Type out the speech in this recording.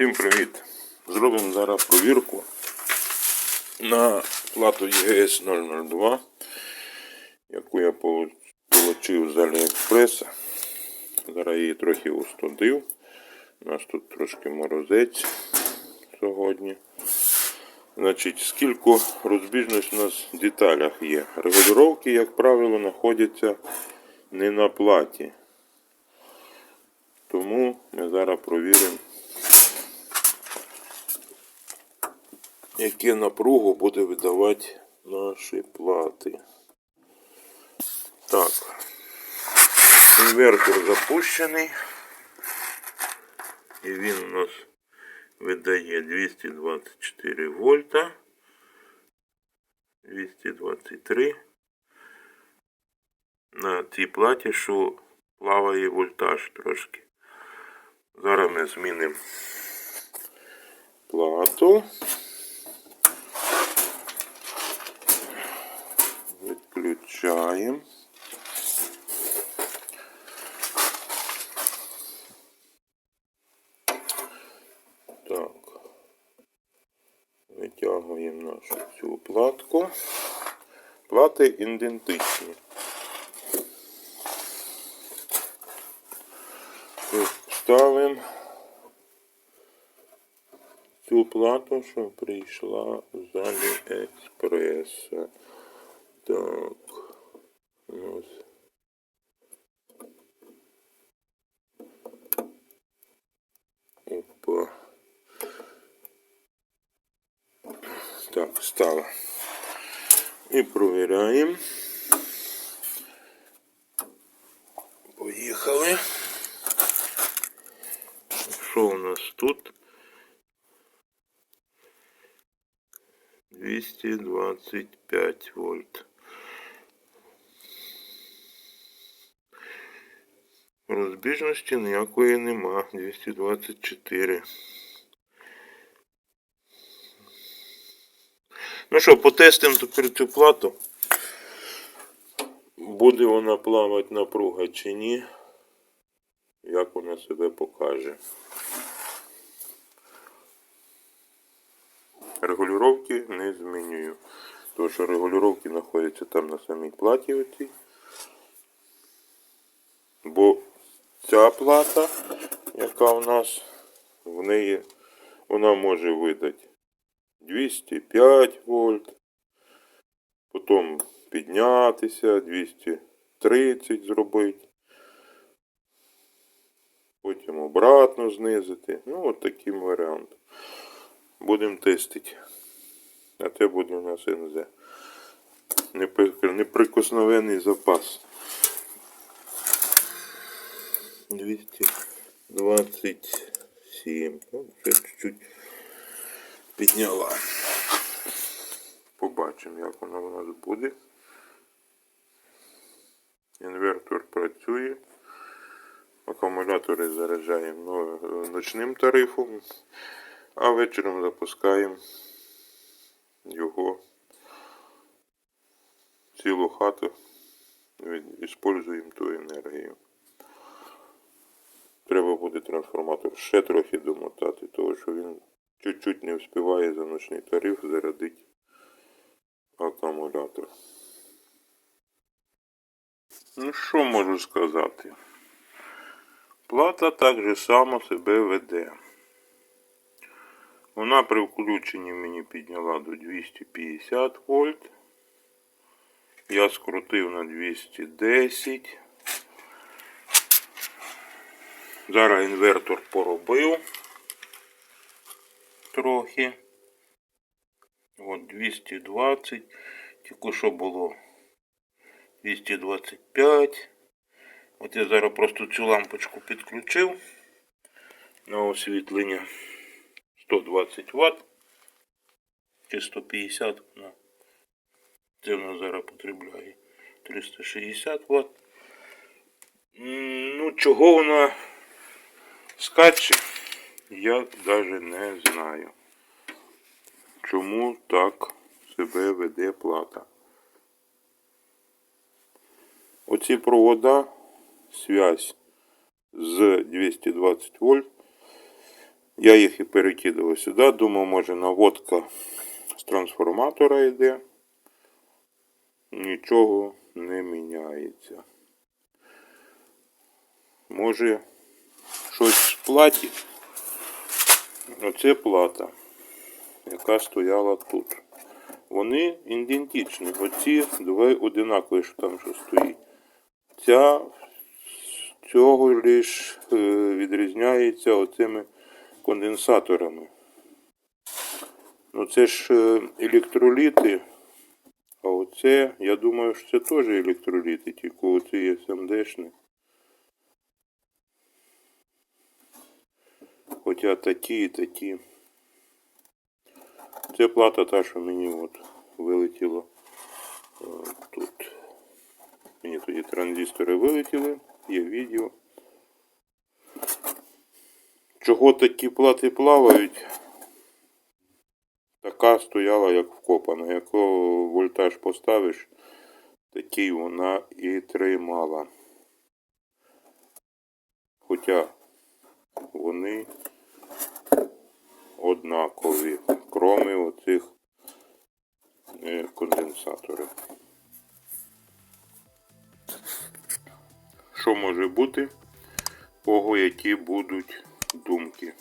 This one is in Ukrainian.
Всім привіт! Зробимо зараз провірку на плату ЄГС 002, яку я отримав з Аліекспреса. Зараз її трохи устудив. У нас тут трошки морозець сьогодні. Значить, скільки розбіжностей у нас в деталях є. Регулювання, як правило, знаходяться не на платі. Тому ми зараз провіримо, яке напругу буде видавати наші плати. Так. Інвертор запущений. І він у нас видає 224 вольта. 223. На цій платі, що плаває вольтаж трошки. Зараз ми змінимо плату. Відключаємо. Так. Витягуємо нашу цю платку. Плати ідентичні. Ставимо цю плату, що прийшла з Аліекспреса. Так. Ось. Опа. Так, стало. І провіряємо. Поїхали. Що у нас тут? 225 вольт. Розбіжності ніякої нема. 224. Ну що, потестимо тепер цю плату. Буде вона плавати напруга чи ні. Як вона себе покаже. Регулювання не змінюю. Тому що регулювання знаходяться там на самій платі оцій. Бо ця плата, яка в нас, в неї вона може видати 205 вольт, потім піднятися, 230 зробити, потім обратно знизити. Ну, от таким варіантом. Будемо тестити. А це буде у нас НЗ. Неприкосновений запас. 227. Ну, чуть-чуть підняла. Побачимо, як воно у нас буде. Інвертор працює. Акумулятори заряджаємо ну, ночним тарифом, а вечором запускаємо його цілу хату. Використовуємо ту енергію. Треба буде трансформатор ще трохи домотати, тому що він чуть-чуть не встигає за ночний тариф зарядити акумулятор. Ну що можу сказати? Плата так же само себе веде. Вона при включенні мені підняла до 250 вольт. Я скрутив на 210. Зараз інвертор поробив трохи. От 220. Тільки що було 225. От я зараз просто цю лампочку підключив на освітлення 120 Вт чи 150 вона. Це вона зараз потребляє 360 Вт. Ну, чого вона скаче, я навіть не знаю. Чому так себе веде плата? Оці провода, связь з 220 вольт, Я їх і перекидував сюди. Думав, може наводка з трансформатора йде. Нічого не міняється. Може платі. Оце плата, яка стояла тут. Вони ідентичні. Оці дві одинакові, що там що стоїть. Ця цього лиш е, відрізняється оцими конденсаторами. Ну це ж е, електроліти. А оце, я думаю, що це теж електроліти, тільки оце є СМДшні. Хоча такі і такі. Це плата та, що мені от вилетіло е, тут. Мені тоді транзистори вилетіли, є відео. Чого такі плати плавають? Така стояла, як вкопана. Якого вольтаж поставиш, такий вона і тримала. Хоча вони однакові, кроме оцих е, конденсаторів. Що може бути? Кого які будуть думки?